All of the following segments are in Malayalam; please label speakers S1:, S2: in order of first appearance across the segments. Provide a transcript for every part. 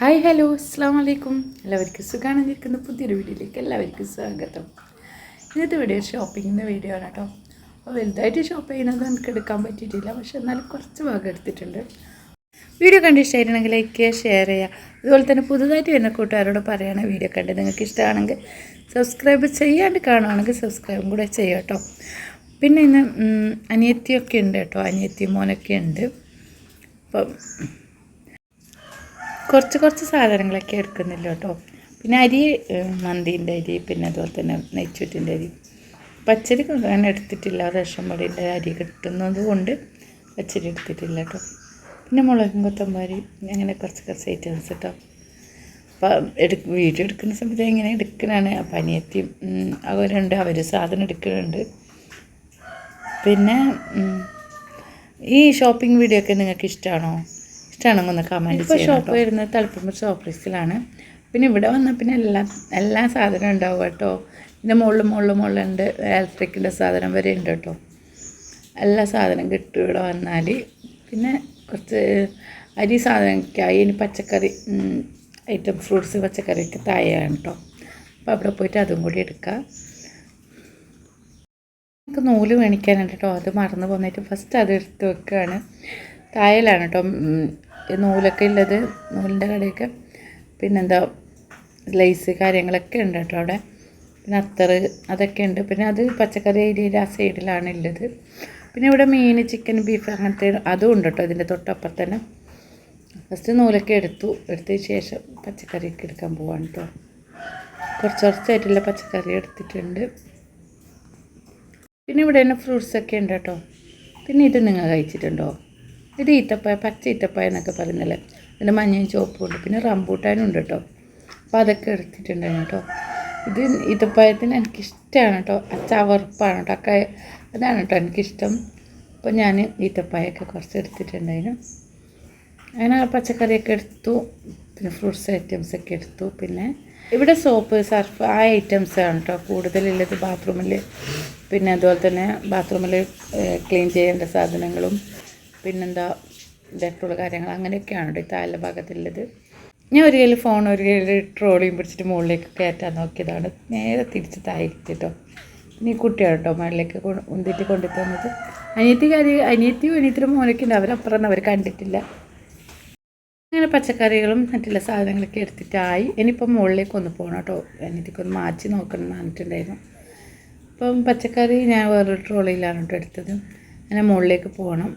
S1: ഹായ് ഹലോ അസ്സാം വലൈക്കും എല്ലാവർക്കും സുഖമാണ് ഇരിക്കുന്ന പുതിയൊരു വീഡിയോയിലേക്ക് എല്ലാവർക്കും സ്വാഗതം. ഇന്നത്തെ വീഡിയോ ഷോപ്പിങ്ങിന്റെ വീഡിയോ ആണ് കേട്ടോ. അപ്പോൾ വലുതായിട്ട് ഷോപ്പ് ചെയ്യുന്നത് നമുക്ക് എടുക്കാൻ പറ്റിയിട്ടില്ല. പക്ഷെ എന്നാലും കുറച്ച് ഭാഗം എടുത്തിട്ടുണ്ട്. വീഡിയോ കണ്ട് ഇഷ്ടമായിരുന്നെങ്കിൽ ലൈക്ക് ചെയ്യുക ഷെയർ ചെയ്യുക. അതുപോലെ തന്നെ പുതുതായിട്ട് വരുന്ന കൂട്ടുകാരോട് പറയുകയാണ് വീഡിയോ കണ്ട് നിങ്ങൾക്ക് ഇഷ്ടമാണെങ്കിൽ സബ്സ്ക്രൈബ് ചെയ്യാണ്ട് കാണുകയാണെങ്കിൽ സബ്സ്ക്രൈബും കൂടെ ചെയ്യുക കേട്ടോ. പിന്നെ ഇന്ന് അനിയത്തിയൊക്കെ ഉണ്ട് കേട്ടോ. അനിയത്തി മോനൊക്കെ ഉണ്ട്. അപ്പം കുറച്ച് കുറച്ച് സാധനങ്ങളൊക്കെ എടുക്കുന്നില്ല കേട്ടോ. പിന്നെ അരി മന്തിന്റെ അരി പിന്നെ അതുപോലെ തന്നെ നെയ്ച്ചൂറ്റിന്റെ അരി. പച്ചരി കൊണ്ടുപോകാൻ എടുത്തിട്ടില്ല. റേഷൻ പൊടിന്റെ അരി കിട്ടുന്നത് കൊണ്ട് പച്ചരി എടുത്തിട്ടില്ല കേട്ടോ. പിന്നെ മുളകും കൊത്തമ്പാരി അങ്ങനെ കുറച്ച് കുറച്ച് ഐറ്റംസ് കേട്ടോ. അപ്പം എടുക്ക വീഡിയോ എടുക്കുന്ന സമയത്ത് എങ്ങനെ എടുക്കണാണ് അപ്പം അനിയത്തിയും അവരുണ്ട്. അവർ സാധനം എടുക്കുന്നുണ്ട് പിന്നെ ഈ ഷോപ്പിംഗ് വീഡിയോ ഒക്കെ നിങ്ങൾക്ക് ഇഷ്ടമാണോ ഇഷ്ടമാണെങ്കിൽ ഒന്ന് കമന്റ് ഇപ്പോൾ ഷോപ്പ് വരുന്നത് തളിപ്പുമ്പോൾ ഷോപ്പ് ലിസ്റ്റിലാണ് പിന്നെ ഇവിടെ വന്നാൽ പിന്നെ എല്ലാ എല്ലാ സാധനവും ഉണ്ടാവും കേട്ടോ. പിന്നെ മുകളിൽ മുകളിൽ മുകളിലുണ്ട് ഇലക്ട്രിക്കിന്റെ സാധനം വരെ ഉണ്ട് കേട്ടോ. എല്ലാ സാധനം കിട്ടും ഇവിടെ വന്നാൽ പിന്നെ കുറച്ച് അരി സാധനമൊക്കെയായി ഇനി പച്ചക്കറി ഐറ്റം ഫ്രൂട്ട്സ് പച്ചക്കറിയൊക്കെ തായാണ് കേട്ടോ. അപ്പോൾ അവിടെ പോയിട്ട് അതും കൂടി എടുക്കാം. നമുക്ക് നൂൽ മേണിക്കാനുണ്ട് കേട്ടോ. അത് മറന്നു പോന്നിട്ട് ഫസ്റ്റ് അത് എടുത്ത് വെക്കുകയാണ് തായലാണ് കേട്ടോ. നൂലൊക്കെ ഉള്ളത് നൂലിന്റെ കടയൊക്കെ. പിന്നെന്താ ലൈസ് കാര്യങ്ങളൊക്കെ ഉണ്ട് കേട്ടോ അവിടെ. പിന്നെ അത്തറ് അതൊക്കെ ഉണ്ട്. പിന്നെ അത് പച്ചക്കറി ഏരിയയിൽ ആ സൈഡിലാണ് ഉള്ളത്. പിന്നെ ഇവിടെ മീൻ ചിക്കൻ ബീഫ് അങ്ങനത്തെ അതും ഉണ്ട് കേട്ടോ ഇതിന്റെ തൊട്ടപ്പുറത്ത് തന്നെ. ഫസ്റ്റ് നൂലൊക്കെ എടുത്തു. എടുത്തതിന് ശേഷം പച്ചക്കറിയൊക്കെ എടുക്കാൻ പോവാണ് കേട്ടോ. കുറച്ച് കുറച്ചായിട്ടുള്ള പച്ചക്കറി എടുത്തിട്ടുണ്ട്. പിന്നെ ഇവിടെ തന്നെ ഫ്രൂട്ട്സൊക്കെ ഉണ്ട് കേട്ടോ. പിന്നെ ഇത് നിങ്ങൾ കഴിച്ചിട്ടുണ്ടോ? ഇത് ഈത്തപ്പായ പച്ച ഈത്തപ്പായ എന്നൊക്കെ പറയുന്നല്ലേ? പിന്നെ മഞ്ഞയും ചുവപ്പും ഉണ്ട്. പിന്നെ റംബൂട്ടാനും ഉണ്ട് കേട്ടോ. അപ്പോൾ അതൊക്കെ എടുത്തിട്ടുണ്ടായിരുന്നു കേട്ടോ. ഇത് ഈത്തപ്പായത്തിന് എനിക്കിഷ്ടമാണ് കേട്ടോ. ചവർപ്പാണ് കേട്ടോ. ഒക്കെ അതാണ് കേട്ടോ എനിക്കിഷ്ടം. അപ്പോൾ ഞാൻ ഈത്തപ്പായൊക്കെ കുറച്ച് എടുത്തിട്ടുണ്ടായിരുന്നു. അങ്ങനെ ആ പച്ചക്കറിയൊക്കെ എടുത്തു. പിന്നെ ഫ്രൂട്ട്സ് ഐറ്റംസ് ഒക്കെ എടുത്തു. പിന്നെ ഇവിടെ സോപ്പ് സർഫ് ആ ഐറ്റംസ് ആണ് കേട്ടോ കൂടുതലുള്ളത്. ബാത്റൂമിൽ പിന്നെ അതുപോലെ തന്നെ ബാത്റൂമിൽ ക്ലീൻ ചെയ്യേണ്ട സാധനങ്ങളും പിന്നെന്താ ഇതായിട്ടുള്ള കാര്യങ്ങൾ അങ്ങനെയൊക്കെയാണ് കേട്ടോ ഈ താഴെ ഭാഗത്തുള്ളത്. ഞാൻ ഒരു കയ്യിൽ ഫോൺ ഒരു കയ്യിൽ ട്രോളിയും പിടിച്ചിട്ട് മുകളിലേക്ക് കയറ്റാൻ നോക്കിയതാണ്. നേരെ തിരിച്ച് താഴേക്ക് കേട്ടോ. നീ കുട്ടിയാണ് കേട്ടോ മുകളിലേക്ക് ഉന്തിട്ട് കൊണ്ടു തന്നത് അനിയത്തി കാര്യം അനിയത്തിയും അനിയത്തിനും മോനൊക്കെ ഉണ്ട്. അവരപ്പുറം അവർ കണ്ടിട്ടില്ല. അങ്ങനെ പച്ചക്കറികളും മറ്റുള്ള സാധനങ്ങളൊക്കെ എടുത്തിട്ടായി. ഇനിയിപ്പം മുകളിലേക്ക് ഒന്ന് പോകണം കേട്ടോ. അനിയത്തിക്കൊന്ന് മാറ്റി നോക്കണം എന്ന് പറഞ്ഞിട്ടുണ്ടായിരുന്നു. അപ്പം പച്ചക്കറി ഞാൻ വേറൊരു ട്രോളിയിലാണ് കേട്ടോ എടുത്തത്. അങ്ങനെ മുകളിലേക്ക് പോകണം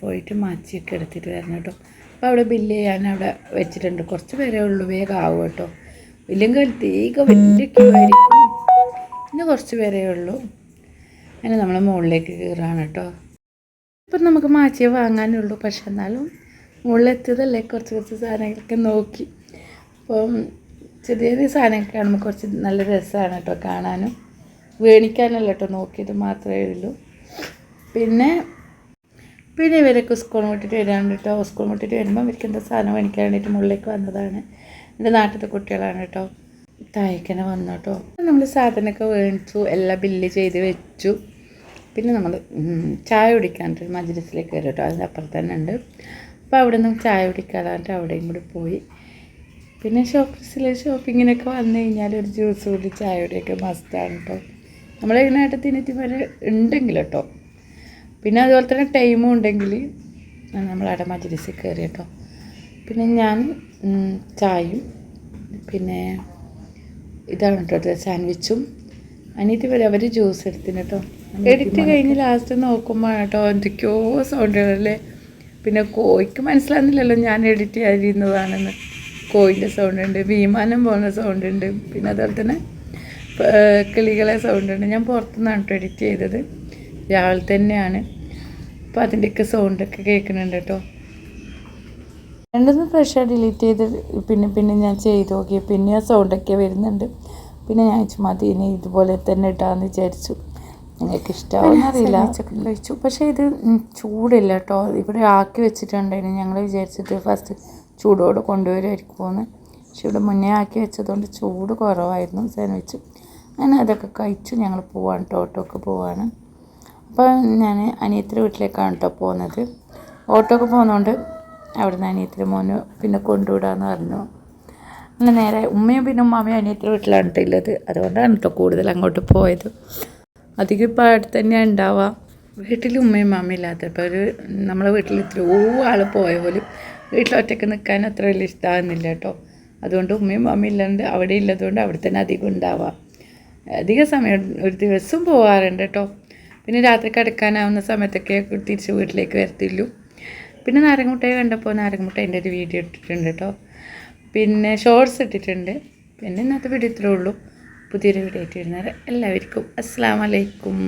S1: പോയിട്ട് മാച്ചിയൊക്കെ എടുത്തിട്ട് വരണം കേട്ടോ. അപ്പോൾ അവിടെ ബില്ല് ചെയ്യാൻ അവിടെ വെച്ചിട്ടുണ്ട്. കുറച്ച് പേരേ ഉള്ളൂ വേഗം ആവും കേട്ടോ. ഇല്ലെങ്കിൽ തീക വലിയ ക്യൂ ആയിരിക്കും. പിന്നെ കുറച്ച് പേരേ ഉള്ളൂ. അങ്ങനെ നമ്മൾ മുകളിലേക്ക് കയറാണ് കേട്ടോ. ഇപ്പം നമുക്ക് മാച്ചിയെ വാങ്ങാനുള്ളൂ. പക്ഷെ എന്നാലും മുകളിലെത്തിയതല്ലേ? കുറച്ച് കുറച്ച് സാധനങ്ങളൊക്കെ നോക്കി. അപ്പം ചെറിയ ചെറിയ സാധനങ്ങളൊക്കെ കാണുമ്പോൾ കുറച്ച് നല്ല രസമാണ് കേട്ടോ കാണാനും. വേണിക്കാനല്ല കേട്ടോ നോക്കിയിട്ട് മാത്രമേ ഉള്ളൂ. പിന്നെ പിന്നെ ഇവരൊക്കെ സ്കൂൾ വിട്ടിട്ട് വരാണ്ട് കേട്ടോ. സ്കൂൾ വിട്ടിട്ട് വരുമ്പോൾ ഇവർക്ക് എന്താ സാധനം മേടിക്കാൻ വേണ്ടിയിട്ട് മുകളിലേക്ക് വന്നതാണ്. എന്റെ നാട്ടിലത്തെ കുട്ടികളാണ് കേട്ടോ. താഴേക്കനെ വന്നു കേട്ടോ. നമ്മൾ സാധനമൊക്കെ മേടിച്ചു എല്ലാം ബില്ല് ചെയ്ത് വെച്ചു. പിന്നെ നമ്മൾ ചായ കുടിക്കാനായിട്ട് മജ്ലിസിലേക്ക് കയറി കേട്ടോ. അതിന്റെ അപ്പുറത്ത് തന്നെ ഉണ്ട്. അപ്പോൾ അവിടെ നിന്ന് ചായ കുടിക്കാതെ അവിടെയും കൂടി പോയി. പിന്നെ ഷോപ്പീസിൽ ഷോപ്പിങ്ങിനൊക്കെ വന്നു കഴിഞ്ഞാൽ ഒരു ജ്യൂസ് കൂടി ചായ കുടിയൊക്കെ മസ്റ്റാണ് കേട്ടോ. നമ്മളതിനായിട്ട് തിന്നിട്ട് വരെ ഉണ്ടെങ്കിലും കേട്ടോ. പിന്നെ അതുപോലെ തന്നെ ടൈമും ഉണ്ടെങ്കിൽ നമ്മളവിടെ മജ്ലിസിൽ കയറി കേട്ടോ. പിന്നെ ഞാൻ ചായയും പിന്നെ ഇതാണ് കേട്ടോ സാൻഡ്വിച്ചും അനിയത്തി വരെ അവർ ജ്യൂസ് എടുത്തിന് കേട്ടോ എഡിറ്റ് കഴിഞ്ഞ് ലാസ്റ്റ് നോക്കുമ്പോൾ കേട്ടോ എന്തൊക്കെയോ സൗണ്ടുകളല്ലേ പിന്നെ കോഴിക്ക് മനസ്സിലാകുന്നില്ലല്ലോ ഞാൻ എഡിറ്റ് ചെയ്യുന്നതാണെന്ന് കോഴിന്റെ സൗണ്ട് ഉണ്ട് വിമാനം പോകുന്ന സൗണ്ട് ഉണ്ട്. പിന്നെ അതുപോലെ തന്നെ കിളികളെ സൗണ്ട് ഉണ്ട്. ഞാൻ പുറത്തുനിന്നാണ് കേട്ടോ എഡിറ്റ് ചെയ്തത്. രാവിലെ തന്നെയാണ്. അപ്പോൾ അതിന്റെയൊക്കെ സൗണ്ടൊക്കെ കേൾക്കുന്നുണ്ട് കേട്ടോ. രണ്ടൊന്ന് ഫ്രഷായി ഡിലീറ്റ് ചെയ്ത് പിന്നെ പിന്നെ ഞാൻ ചെയ്ത് നോക്കി. പിന്നെ ആ സൗണ്ടൊക്കെ വരുന്നുണ്ട്. പിന്നെ ഞാൻ മതി ഇനി ഇതുപോലെ തന്നെ ഇട്ടാന്ന് വിചാരിച്ചു. നിങ്ങൾക്ക് ഇഷ്ടമാവുമെന്ന് അറിയില്ല. കഴിച്ചു. പക്ഷേ ഇത് ചൂടില്ല കേട്ടോ. ഇവിടെ ആക്കി വെച്ചിട്ടുണ്ടായിരുന്നു. ഞങ്ങൾ വിചാരിച്ചിട്ട് ഫസ്റ്റ് ചൂടോടെ കൊണ്ടുവരുമായിരിക്കുമെന്ന് പക്ഷെ ഇവിടെ മുന്നേ ആക്കി വെച്ചതുകൊണ്ട് ചൂട് കുറവായിരുന്നു സാൻഡ്വിച്ച് അങ്ങനെ അതൊക്കെ കഴിച്ചു. ഞങ്ങൾ പോവാണ് ടോട്ടോക്ക് പോവാണ്. അപ്പോൾ ഞാൻ അനിയത്തിന്റെ വീട്ടിലേക്കാണ് കേട്ടോ പോകുന്നത് ഓട്ടോ ഒക്കെ പോകുന്നതുകൊണ്ട് അവിടെ നിന്ന് അനിയത്തിന്റെ മോന് പിന്നെ കൊണ്ടുവിടാന്ന് പറഞ്ഞു. അങ്ങനെ നേരെ ഉമ്മയും പിന്നെ ഉമ്മാമയും അനിയത്തിന്റെ വീട്ടിലാണ് കേട്ടോ ഉള്ളത് അതുകൊണ്ടാണ് കേട്ടോ കൂടുതൽ അങ്ങോട്ട് പോയത്. അധികം ഇപ്പോൾ അടുത്ത് തന്നെയാണ് ഉണ്ടാവുക വീട്ടിൽ ഉമ്മയും മാമയും ഇല്ലാത്തപ്പോൾ ഒരു നമ്മളെ വീട്ടിൽ എത്രയോ ആൾ പോയ പോലും വീട്ടിൽ ഒറ്റയ്ക്ക് നിൽക്കാൻ അത്ര വലിയ ഇഷ്ടമാകുന്നില്ല കേട്ടോ അതുകൊണ്ട് ഉമ്മയും മാമയും ഇല്ലാണ്ട് അവിടെ ഇല്ലാത്തതുകൊണ്ട് അവിടെ തന്നെ അധികം ഉണ്ടാവുക അധിക സമയം ഒരു ദിവസം പോകാറുണ്ട് കേട്ടോ പിന്നെ രാത്രി കിടക്കാനാവുന്ന സമയത്തൊക്കെ തിരിച്ച് വീട്ടിലേക്ക് വരത്തില്ലു. പിന്നെ നാരങ്ങമുട്ടായി കണ്ടപ്പോൾ നാരങ്ങമുട്ടേന്റെ ഒരു വീഡിയോ ഇട്ടിട്ടുണ്ട് കേട്ടോ. പിന്നെ ഷോർട്സ് ഇട്ടിട്ടുണ്ട്. പിന്നെ ഇന്നത്തെ വീഡിയോ ഇത്രേ ഉള്ളൂ. പുതിയൊരു വീഡിയോ ആയിട്ട് വരുന്നത് എല്ലാവർക്കും അസ്സാം വലൈക്കും